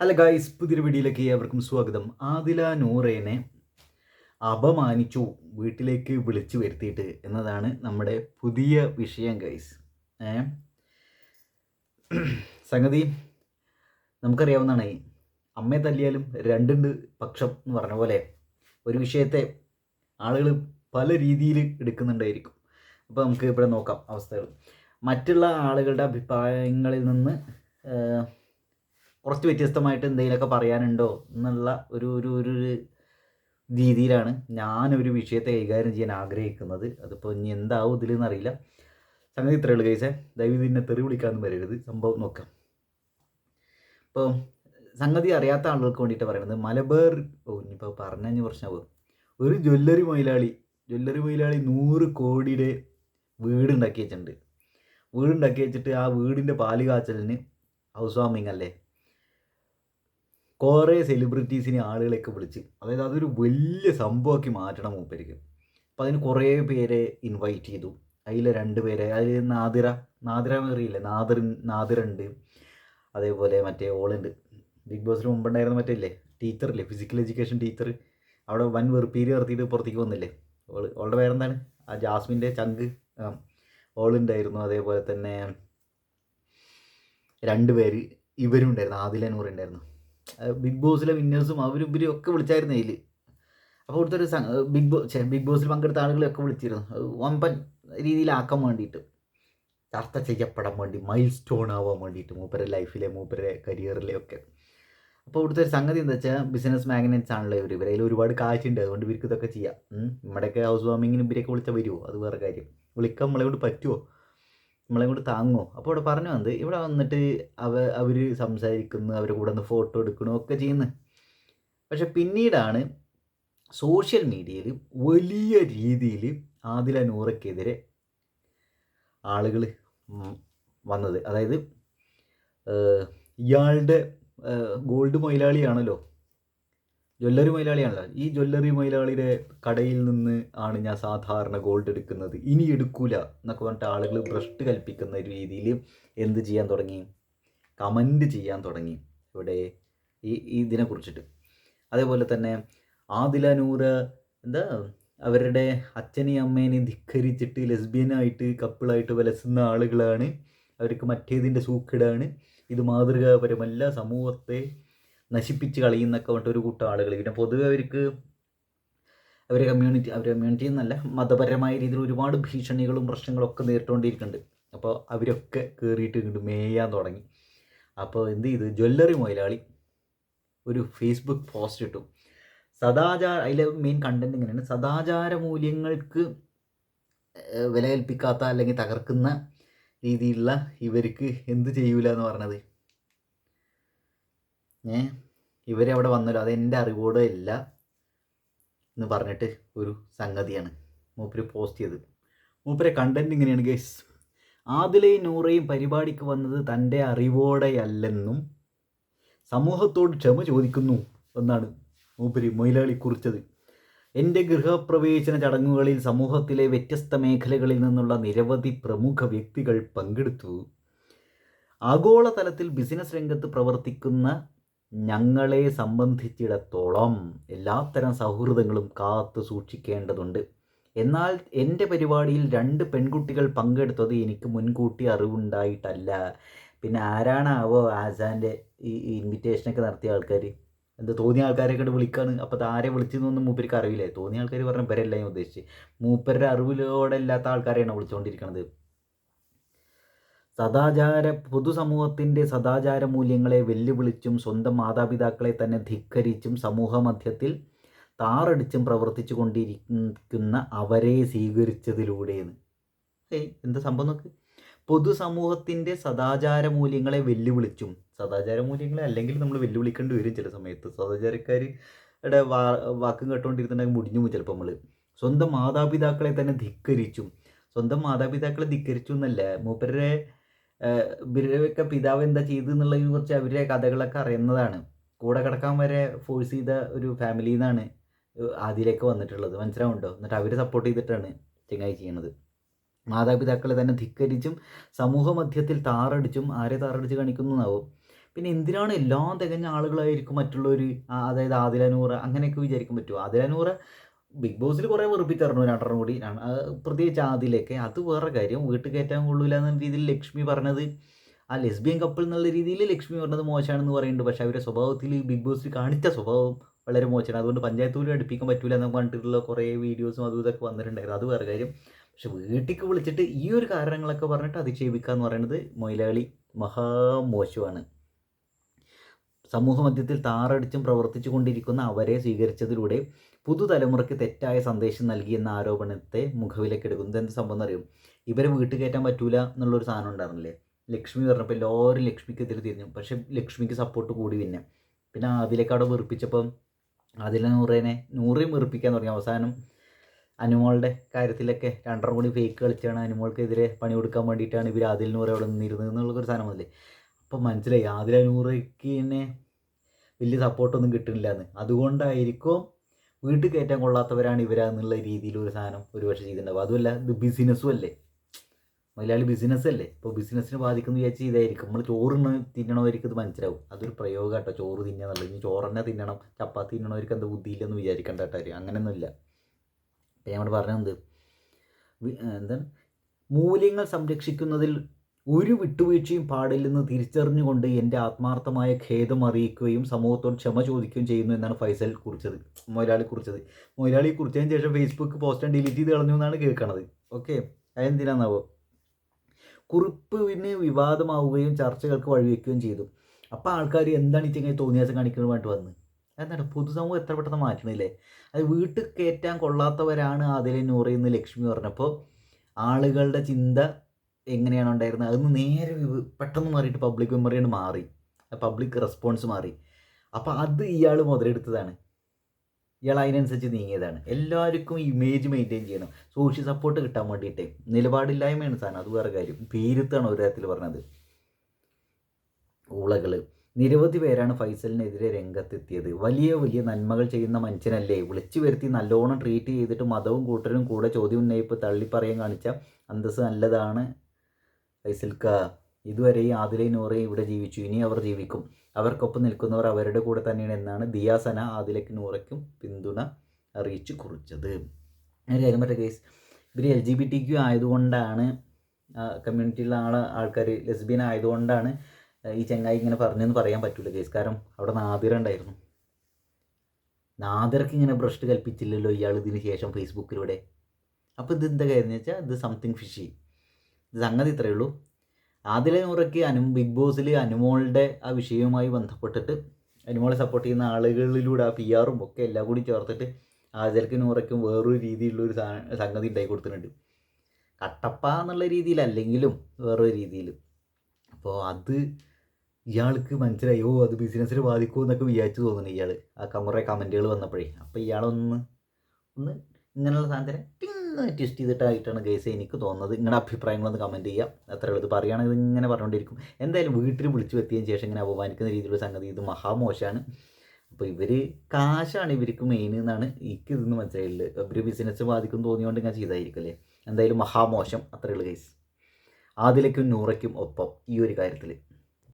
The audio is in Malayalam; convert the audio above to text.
ഹലോ ഗായ്സ് പുതിയൊരു വീഡിയോയിലേക്ക് ഏവർക്കും സ്വാഗതം. ആദില നൂറേനെ അപമാനിച്ചു വീട്ടിലേക്ക് വിളിച്ചു വരുത്തിയിട്ട് എന്നതാണ് നമ്മുടെ പുതിയ വിഷയം ഗൈസ് ഏ? സംഗതി നമുക്കറിയാവുന്നതാണ്. അമ്മയെ തല്ലിയാലും രണ്ടുണ്ട് പക്ഷം എന്ന് പറഞ്ഞ പോലെ ഒരു വിഷയത്തെ ആളുകൾ പല രീതിയിൽ എടുക്കുന്നുണ്ടായിരിക്കും. അപ്പോൾ നമുക്ക് ഇവിടെ നോക്കാം അവസ്ഥകൾ. മറ്റുള്ള ആളുകളുടെ അഭിപ്രായങ്ങളിൽ നിന്ന് കുറച്ച് വ്യത്യസ്തമായിട്ട് എന്തെങ്കിലുമൊക്കെ പറയാനുണ്ടോ എന്നുള്ള ഒരു ഒരു ഒരു രീതിയിലാണ് ഞാനൊരു വിഷയത്തെ കൈകാര്യം ചെയ്യാൻ ആഗ്രഹിക്കുന്നത്. അതിപ്പോൾ ഇനി എന്താവും ഇതിലെന്ന് അറിയില്ല. സംഗതി ഇത്രയേ ഉള്ളൂ കൈസേ ദൈവം ഇതിനെ തെറി വിളിക്കാമെന്ന് വരരുത്. സംഭവം നോക്കാം. ഇപ്പോൾ സംഗതി അറിയാത്ത ആളുകൾക്ക് വേണ്ടിയിട്ട് പറയുന്നത് മലബാർ ഓ ഇനിയിപ്പോൾ പറഞ്ഞു പ്രശ്നമാവും ഒരു ജ്വല്ലറി മൊയിലാളി ജ്വല്ലറി മൊയിലാളി നൂറ് കോടിയുടെ വീടുണ്ടാക്കി വെച്ചിട്ടുണ്ട്. വീടുണ്ടാക്കി വെച്ചിട്ട് ആ വീടിന്റെ പാൽ കാച്ചലിന് ഹൗസ് വാമിങ് അല്ലേ? കുറേ സെലിബ്രിറ്റീസിനെ ആളുകളെയൊക്കെ വിളിച്ച് അതായത് അതൊരു വലിയ സംഭവമാക്കി മാറ്റണം മൂപ്പരിക്ക്. അപ്പോൾ അതിന് കുറേ പേരെ ഇൻവൈറ്റ് ചെയ്തു. അതിൽ രണ്ട് പേരെ അതിൽ നാദിറ നാദിറ അറിയില്ലേ നാദിർ നാദിറുണ്ട്. അതേപോലെ മറ്റേ ഓളുണ്ട്. ബിഗ് ബോസിന് മുമ്പുണ്ടായിരുന്ന മറ്റേ ഇല്ലേ ടീച്ചറില്ലേ ഫിസിക്കൽ എഡ്യൂക്കേഷൻ ടീച്ചർ. അവിടെ വൻ വെറുപ്പീര് നിർത്തിയിട്ട് പുറത്തേക്ക് വന്നില്ലേ. ഓൾ ഓളുടെ പേരെന്താണ്? ആ ജാസ്മിന്റെ ചങ്ക്. ഓളുണ്ടായിരുന്നു. അതേപോലെ തന്നെ രണ്ട് പേര് ഇവരും ഉണ്ടായിരുന്നു ആദിലനൂർ ഉണ്ടായിരുന്നു ബിഗ് ബോസിലെ വിന്നേഴ്സും അവരും ഇവരും ഒക്കെ വിളിച്ചായിരുന്നു അതിൽ അപ്പോൾ ഇവിടുത്തെ ഒരു ബിഗ് ബോസ് ബിഗ് ബോസിൽ പങ്കെടുത്ത ആളുകളെയൊക്കെ വിളിച്ചിരുന്നു. വമ്പൻ രീതിയിലാക്കാൻ വേണ്ടിയിട്ട്. ചർച്ച ചെയ്യപ്പെടാൻ വേണ്ടി മൈൽ സ്റ്റോൺ ആവാൻ വേണ്ടിയിട്ട് മൂപ്പരെ ലൈഫിലെ മൂപ്പരെ കരിയറിലെ ഒക്കെ. അപ്പോൾ ഇവിടുത്തെ ഒരു സംഗതി എന്താ വെച്ചാൽ ബിസിനസ് മാഗ്നറ്റ്സ് ആണല്ലോ ഇവർ ഇവരെ ഒരുപാട് കാശുണ്ട് അതുകൊണ്ട് ഇവർക്ക് ഇതൊക്കെ ചെയ്യാം. നമ്മുടെയൊക്കെ ഹൗസ് വാമിങ്ങിന് ഇവരെയൊക്കെ വിളിച്ചാൽ വരുമോ അത് വേറെ കാര്യം. വിളിക്കാൻ നമ്മളെ കൊണ്ട് പറ്റുമോ നമ്മളെ കൂടെ താങ്ങോ അപ്പോൾ ഇവിടെ പറഞ്ഞു വന്നത് ഇവിടെ വന്നിട്ട് അവ അവർ സംസാരിക്കുന്നു അവരെ കൂടെ ഒന്ന് ഫോട്ടോ എടുക്കണു ഒക്കെ ചെയ്യുന്നു. പക്ഷെ പിന്നീടാണ് സോഷ്യൽ മീഡിയയിൽ വലിയ രീതിയിൽ ആദില നൂറയ്ക്കെതിരെ ആളുകൾ വന്നത്. അതായത് ഇയാളുടെ ഗോൾഡ് മൊയിലാളിയാണല്ലോ. ജ്വല്ലറി മൊയിലാളിയാണല്ലോ ഈ ജ്വല്ലറി മൊയിലാളിയുടെ കടയിൽ നിന്ന് ആണ് ഞാൻ സാധാരണ ഗോൾഡ് എടുക്കുന്നത്. ഇനി എടുക്കൂല എന്നൊക്കെ പറഞ്ഞിട്ട് ആളുകൾ ഭ്രഷ്ട് കൽപ്പിക്കുന്ന രീതിയിൽ എന്ത് ചെയ്യാൻ തുടങ്ങി? കമന്റ് ചെയ്യാൻ തുടങ്ങി. ഇവിടെ ഈ ഈ ഇതിനെ കുറിച്ചിട്ട്. അതേപോലെ തന്നെ ആദിലനൂറ് എന്താ അവരുടെ അച്ഛനെയും അമ്മേനെയും ധിക്കരിച്ചിട്ട് ലെസ്ബിയനായിട്ട് കപ്പിളായിട്ട് വലസുന്ന ആളുകളാണ്. അവർക്ക് മറ്റേതിന്റെ സൂക്കിടാണ്. ഇത് മാതൃകാപരമല്ല സമൂഹത്തെ നശിപ്പിച്ച് കളയുന്നൊക്കെ പറഞ്ഞിട്ട് ഒരു കൂട്ടം ആളുകൾ പിന്നെ പൊതുവെ അവർക്ക് അവരെ കമ്മ്യൂണിറ്റി അവരെ കമ്മ്യൂണിറ്റി എന്നല്ല മതപരമായ രീതിയിൽ ഒരുപാട് ഭീഷണികളും പ്രശ്നങ്ങളും ഒക്കെ നേരിട്ടുകൊണ്ടിരിക്കുന്നുണ്ട്. അപ്പോൾ അവരൊക്കെ കയറിയിട്ട് ഇങ്ങോട്ട് മേയാൻ തുടങ്ങി. അപ്പോൾ എന്ത് ചെയ്തു? ജ്വല്ലറി മുതലാളി ഒരു ഫേസ്ബുക്ക് പോസ്റ്റ് ഇട്ടു. സദാചാര അതിലെ മെയിൻ കണ്ടന്റ് ഇങ്ങനെയാണ്. സദാചാര മൂല്യങ്ങൾക്ക് വില കൽപ്പിക്കാത്ത അല്ലെങ്കിൽ തകർക്കുന്ന രീതിയിലുള്ള ഇവർക്ക് എന്ത് ചെയ്യൂല എന്ന് പറഞ്ഞത് ഏ? ഇവരെ അവിടെ വന്നല്ലോ. അത് എന്റെ അറിവോടെ ഇല്ല എന്ന് പറഞ്ഞിട്ട് ഒരു സംഗതിയാണ് മൂപ്പര് പോസ്റ്റ് ചെയ്തത്. മൂപ്പരെ കണ്ടന്റ് ഇങ്ങനെയാണ് ഗൈസ് ആദിലയും നൂറയും പരിപാടിക്ക് വന്നത് തന്റെ അറിവോടെയല്ലെന്നും സമൂഹത്തോട് ക്ഷമ ചോദിക്കുന്നു എന്നാണ് മൂപ്പര് മൊയിലാളി കുറിച്ചത്. എന്റെ ഗൃഹപ്രവേശന ചടങ്ങുകളിൽ സമൂഹത്തിലെ വ്യത്യസ്ത മേഖലകളിൽ നിന്നുള്ള നിരവധി പ്രമുഖ വ്യക്തികൾ പങ്കെടുത്തു. ആഗോളതലത്തിൽ ബിസിനസ് രംഗത്ത് പ്രവർത്തിക്കുന്ന ഞങ്ങളെ സംബന്ധിച്ചിടത്തോളം എല്ലാത്തരം സൗഹൃദങ്ങളും കാത്തു സൂക്ഷിക്കേണ്ടതുണ്ട്. എന്നാൽ എന്റെ പരിപാടിയിൽ രണ്ട് പെൺകുട്ടികൾ പങ്കെടുത്തത് എനിക്ക് മുൻകൂട്ടി അറിവുണ്ടായിട്ടല്ല. പിന്നെ ആരാണാവോ ആസാന്റെ ഈ ഇൻവിറ്റേഷനൊക്കെ നടത്തിയ ആൾക്കാർ എന്താ തോന്നിയ ആൾക്കാരെ കണ്ട് വിളിക്കാണ്? അപ്പോൾ അത് ആരെ വിളിച്ചെന്നൊന്നും മൂപ്പർക്ക് അറിയില്ലേ? തോന്നിയ ആൾക്കാർ പറഞ്ഞ ഇവരല്ല ഞാൻ ഉദ്ദേശിച്ച്. മൂപ്പരുടെ അറിവിലോടെ ഇല്ലാത്ത ആൾക്കാരെയാണ് വിളിച്ചുകൊണ്ടിരിക്കുന്നത് സദാചാര പൊതുസമൂഹത്തിന്റെ സദാചാര മൂല്യങ്ങളെ വെല്ലുവിളിച്ചും സ്വന്തം മാതാപിതാക്കളെ തന്നെ ധിക്കരിച്ചും സമൂഹ മധ്യത്തിൽ താറടിച്ചും പ്രവർത്തിച്ചു കൊണ്ടിരിക്കുന്ന അവരെ സ്വീകരിച്ചതിലൂടെയെന്ന് ഏയ് എന്താ സംഭവം നോക്ക്. പൊതുസമൂഹത്തിന്റെ സദാചാര മൂല്യങ്ങളെ വെല്ലുവിളിച്ചും സദാചാര മൂല്യങ്ങളെ അല്ലെങ്കിൽ നമ്മൾ വെല്ലുവിളിക്കേണ്ടി വരും ചില സമയത്ത്. സദാചാരക്കാരുടെ വാ വാക്കും കേട്ടുകൊണ്ടിരുന്നുണ്ടെങ്കിൽ മുടിഞ്ഞു പോകും ചിലപ്പോൾ നമ്മൾ സ്വന്തം മാതാപിതാക്കളെ തന്നെ ധിക്കരിച്ചും സ്വന്തം മാതാപിതാക്കളെ ധിക്കരിച്ചു എന്നല്ല മൂപ്പരുടെ ഇവരുടെയൊക്കെ പിതാവ് എന്താ ചെയ്തു എന്നുള്ളതിനെ കുറിച്ച് അവരുടെ കഥകളൊക്കെ അറിയുന്നതാണ്. കൂടെ കിടക്കാൻ വരെ ഫോഴ്സ് ചെയ്ത ഒരു ഫാമിലിയിൽ നിന്നാണ് ആദ്യയിലേക്ക് വന്നിട്ടുള്ളത്. മനസ്സിലാവുണ്ടോ? എന്നിട്ട് അവർ സപ്പോർട്ട് ചെയ്തിട്ടാണ് ചെങ്ങായി ചെയ്യണത്. മാതാപിതാക്കളെ തന്നെ ധിക്കരിച്ചും സമൂഹ മധ്യത്തിൽ താറടിച്ചും ആരെ താറടിച്ച് കാണിക്കുന്നതാവും. പിന്നെ എന്തിനാണ് എല്ലാം തികഞ്ഞ ആളുകളായിരിക്കും മറ്റുള്ളവർ അതായത് ആദിലനൂറ അങ്ങനെയൊക്കെ വിചാരിക്കാൻ പറ്റുമോ ആദിലനൂറ് ബിഗ് ബോസിൽ കുറേ വെറുപ്പിച്ചറിഞ്ഞു രണ്ടെണ്ണം കൂടി. പ്രത്യേകിച്ച് ആദ്യയിലൊക്കെ അത് വേറെ കാര്യം. വീട്ടിൽ കയറ്റാൻ കൊള്ളൂല എന്ന രീതിയിൽ ലക്ഷ്മി പറഞ്ഞത് ആ ലെസ്ബിയൻ കപ്പിൾ എന്നുള്ള രീതിയിൽ ലക്ഷ്മി പറഞ്ഞത് മോശമാണെന്ന് പറയുന്നുണ്ട്. പക്ഷേ അവരുടെ സ്വഭാവത്തിൽ ബിഗ് ബോസിൽ കാണിച്ച സ്വഭാവം വളരെ മോശമാണ്. അതുകൊണ്ട് പഞ്ചായത്ത് പോലും അടുപ്പിക്കാൻ പറ്റില്ല എന്ന് പറഞ്ഞിട്ടുള്ള കുറേ വീഡിയോസും അതും ഇതൊക്കെ വന്നിട്ടുണ്ടായിരുന്നു. അത് വേറെ കാര്യം. പക്ഷെ വീട്ടിലേക്ക് വിളിച്ചിട്ട് ഈ ഒരു കാരണങ്ങളൊക്കെ പറഞ്ഞിട്ട് അധിക്ഷേപിക്കുക എന്ന് പറയുന്നത് മൊയിലാളി മഹാമോശമാണ്. സമൂഹ മധ്യത്തിൽ താറടിച്ചും പ്രവർത്തിച്ചു കൊണ്ടിരിക്കുന്ന അവരെ സ്വീകരിച്ചതിലൂടെ പുതുതലമുറയ്ക്ക് തെറ്റായ സന്ദേശം നൽകിയെന്ന ആരോപണത്തെ മുഖവിലക്കെടുക്കുന്നത് എന്ത് സംഭവം എന്നറിയും ഇവരെ വീട്ടിൽ കയറ്റാൻ പറ്റൂല എന്നുള്ളൊരു സാധനം ഉണ്ടായിരുന്നില്ലേ? ലക്ഷ്മി പറഞ്ഞപ്പോൾ എല്ലാവരും ലക്ഷ്മിക്കെതിരെ തിരിഞ്ഞു. പക്ഷെ ലക്ഷ്മിക്ക് സപ്പോർട്ട് കൂടി പിന്നെ. പിന്നെ അതിലേക്ക് അവിടെ വെറുപ്പിച്ചപ്പം അതിലെ നൂറേനെ നൂറേയും വെറുപ്പിക്കാൻ തുടങ്ങി. അവസാനം അനുമോളുടെ കാര്യത്തിലൊക്കെ രണ്ടര കൂടി ഫേക്ക് കളിച്ചാണ് അനുമോൾക്കെതിരെ പണി കൊടുക്കാൻ വേണ്ടിയിട്ടാണ് ഇവർ ആദിൽ നൂറ് അവിടെ നിന്നിരുന്നത് എന്നുള്ളൊരു സാധനം അല്ലേ അപ്പം മനസ്സിലായി. ആദില നൂറയ്ക്ക് തന്നെ വലിയ സപ്പോർട്ടൊന്നും കിട്ടുന്നില്ല എന്ന്. അതുകൊണ്ടായിരിക്കും വീട്ടിൽ കയറ്റാൻ കൊള്ളാത്തവരാണ് ഇവരാന്നുള്ള രീതിയിൽ ഒരു സാധനം ഒരുപക്ഷെ ചെയ്തിട്ടുണ്ടാവും. അതുമല്ല ഇത് ബിസിനസ്സും അല്ലേ? മലയാളി ബിസിനസ് അല്ലേ? ഇപ്പോൾ ബിസിനസ്സിന് ബാധിക്കുന്ന വിചാരിച്ച് ഇതായിരിക്കും. നമ്മൾ ചോറിന് തിന്നണവർക്ക് ഇത് മനസ്സിലാവും. അതൊരു പ്രയോഗം കേട്ടോ. ചോറ് തിന്നുക ഇനി ചോറ് തന്നെ തിന്നണം ചപ്പാത്തി തിന്നണവർക്ക് എന്താ ബുദ്ധിയില്ലെന്ന് വിചാരിക്കേണ്ട കേട്ടോ അങ്ങനെയൊന്നുമില്ല. ഇപ്പം ഇവിടെ പറഞ്ഞത് എന്താണ്? മൂല്യങ്ങൾ സംരക്ഷിക്കുന്നതിൽ ഒരു വിട്ടുവീഴ്ചയും പാടില്ലെന്ന് തിരിച്ചറിഞ്ഞുകൊണ്ട് എന്റെ ആത്മാർത്ഥമായ ഖേദം അറിയിക്കുകയും സമൂഹത്തോട് ക്ഷമ ചോദിക്കുകയും ചെയ്യുന്നു എന്നാണ് ഫൈസൽ കുറിച്ചത് മൊയലാളി കുറിച്ചത്. മൊയലാളി കുറിച്ചതിന് ശേഷം ഫേസ്ബുക്ക് പോസ്റ്റ് ഡിലീറ്റ് ചെയ്ത് കളഞ്ഞു എന്നാണ് കേൾക്കണത്. ഓക്കെ അതെന്തിനാന്നാവോ? കുറിപ്പിന് വിവാദമാവുകയും ചർച്ചകൾക്ക് വഴിവെക്കുകയും ചെയ്തു. അപ്പോൾ ആൾക്കാർ എന്താണ് ഈ ചെങ്ങനെ തോന്നിയാസം കാണിക്കുന്നതുമായിട്ട് വന്ന്? എന്താണ് പൊതുസമൂഹം എത്ര പെട്ടെന്ന് മാറ്റണില്ലേ അത് വീട്ടിൽ കയറ്റാൻ കൊള്ളാത്തവരാണ് അതിലെ നൂറയെന്ന് ലക്ഷ്മി പറഞ്ഞപ്പോൾ ആളുകളുടെ ചിന്ത എങ്ങനെയാണ് ഉണ്ടായിരുന്നത്? അതൊന്ന് നേരെ പെട്ടെന്ന് മാറിയിട്ട് പബ്ലിക് മെമ്മറിയാണ് മാറി. പബ്ലിക് റെസ്പോൺസ് മാറി. അപ്പോൾ അത് ഇയാൾ മുതലെടുത്തതാണ്. ഇയാൾ അതിനനുസരിച്ച് നീങ്ങിയതാണ്. എല്ലാവർക്കും ഇമേജ് മെയിന്റെയിൻ ചെയ്യണം. സോഷ്യൽ സപ്പോർട്ട് കിട്ടാൻ വേണ്ടിയിട്ട്. നിലപാടില്ലായ്മയാണ് സാധനം. അത് വേറെ കാര്യം. ഭീരുത്താണ് ഒരു തരത്തിൽ പറഞ്ഞത്. ഊളകൾ നിരവധി പേരാണ് ഫൈസലിനെതിരെ രംഗത്തെത്തിയത്. വലിയ വലിയ നന്മകൾ ചെയ്യുന്ന മനുഷ്യനല്ലേ? വിളിച്ചു വരുത്തി നല്ലോണം ട്രീറ്റ് ചെയ്തിട്ട് മതവും കൂട്ടരും കൂടെ ചോദ്യം ഉന്നയിപ്പ് തള്ളിപ്പറയാൻ കാണിച്ച അന്തസ് നല്ലതാണ് ഫൈസൽക്ക ഇതുവരെ ഈ നൂറയും ഇവിടെ ജീവിച്ചു ഇനി അവർ ജീവിക്കും. അവർക്കൊപ്പം നിൽക്കുന്നവർ അവരുടെ കൂടെ തന്നെയാണ് എന്നാണ് ദിയാസന ആദിലയ്ക്ക് നൂറയ്ക്കും പിന്തുണ അറിയിച്ചു കുറിച്ചത്. ഒരു കാര്യം പറ്റ കേസ് ഇവർ L G B T Q ആയതുകൊണ്ടാണ് കമ്മ്യൂണിറ്റിയിലുള്ള ആൾ ആൾക്കാർ ലെസ്ബിയൻ ആയതുകൊണ്ടാണ് ഈ ചെങ്ങായി ഇങ്ങനെ പറഞ്ഞെന്ന് പറയാൻ പറ്റില്ല കേസ് കാരണം അവിടെ നാദിറ ഉണ്ടായിരുന്നു. നാദിറക്ക് ഇങ്ങനെ ബ്രഷ്ട് കൽപ്പിച്ചില്ലല്ലോ ഇയാൾ ഇതിന് ശേഷം ഫേസ്ബുക്കിലൂടെ അപ്പോൾ ഇത് എന്താ കാര്യം എന്ന് വെച്ചാൽ ഇത് സംതിങ് ഫിഷി സംഗതി ഇത്രയേ ഉള്ളൂ. ആദിലെ നൂറയ്ക്ക് അനു ബിഗ് ബോസിൽ അനുമോളുടെ ആ വിഷയവുമായി ബന്ധപ്പെട്ടിട്ട് അനുമോളെ സപ്പോർട്ട് ചെയ്യുന്ന ആളുകളിലൂടെ ആ പി ആറും ഒക്കെ എല്ലാം കൂടി ചേർത്തിട്ട് ആദിലക്ക് നൂറയ്ക്കും വേറൊരു രീതിയിലുള്ളൊരു സംഗതി ഉണ്ടായി കൊടുത്തിട്ടുണ്ട്. കട്ടപ്പ എന്നുള്ള രീതിയിലല്ലെങ്കിലും വേറൊരു രീതിയിൽ. അപ്പോൾ അത് ഇയാൾക്ക് മനസ്സിലായി ഓ അത് ബിസിനസ്സിൽ ബാധിക്കുമോ എന്നൊക്കെ വിചാരിച്ചു തോന്നുന്നു ഇയാൾ ആ കുറേ കമന്റുകൾ വന്നപ്പോഴേ. അപ്പോൾ ഇയാളൊന്ന് ഒന്ന് ഇങ്ങനെയുള്ള സാധനത്തിനെ ടിന്ന് ട്വിസ്റ്റ് ചെയ്തിട്ടായിട്ടാണ് ഗൈസ് എനിക്ക് തോന്നുന്നത്. നിങ്ങളുടെ അഭിപ്രായങ്ങളൊന്ന് കമന്റ് ചെയ്യാം. അത്ര ഉള്ളത് പറയുകയാണെങ്കിൽ ഇങ്ങനെ പറഞ്ഞുകൊണ്ടിരിക്കും. എന്തായാലും വീട്ടിൽ വിളിച്ചു എത്തിയതിന് ശേഷം ഇങ്ങനെ അപമാനിക്കുന്ന രീതിയിലുള്ള സംഗതി ഇത് മഹാമോശമാണ്. അപ്പോൾ ഇവർ കാശാണ് ഇവർക്ക് മെയിൻ എന്നാണ് എനിക്ക് ഇതെന്ന് മനസ്സിലായില്ല. ഇവർ ബിസിനസ് ബാധിക്കും തോന്നിയോണ്ട് ഞാൻ ചെയ്തായിരിക്കും അല്ലേ? എന്തായാലും മഹാമോശം. അത്രയുള്ളൂ ഗൈസ് ആദിലേക്കും നൂറയ്ക്കും ഒപ്പം ഈ ഒരു കാര്യത്തിൽ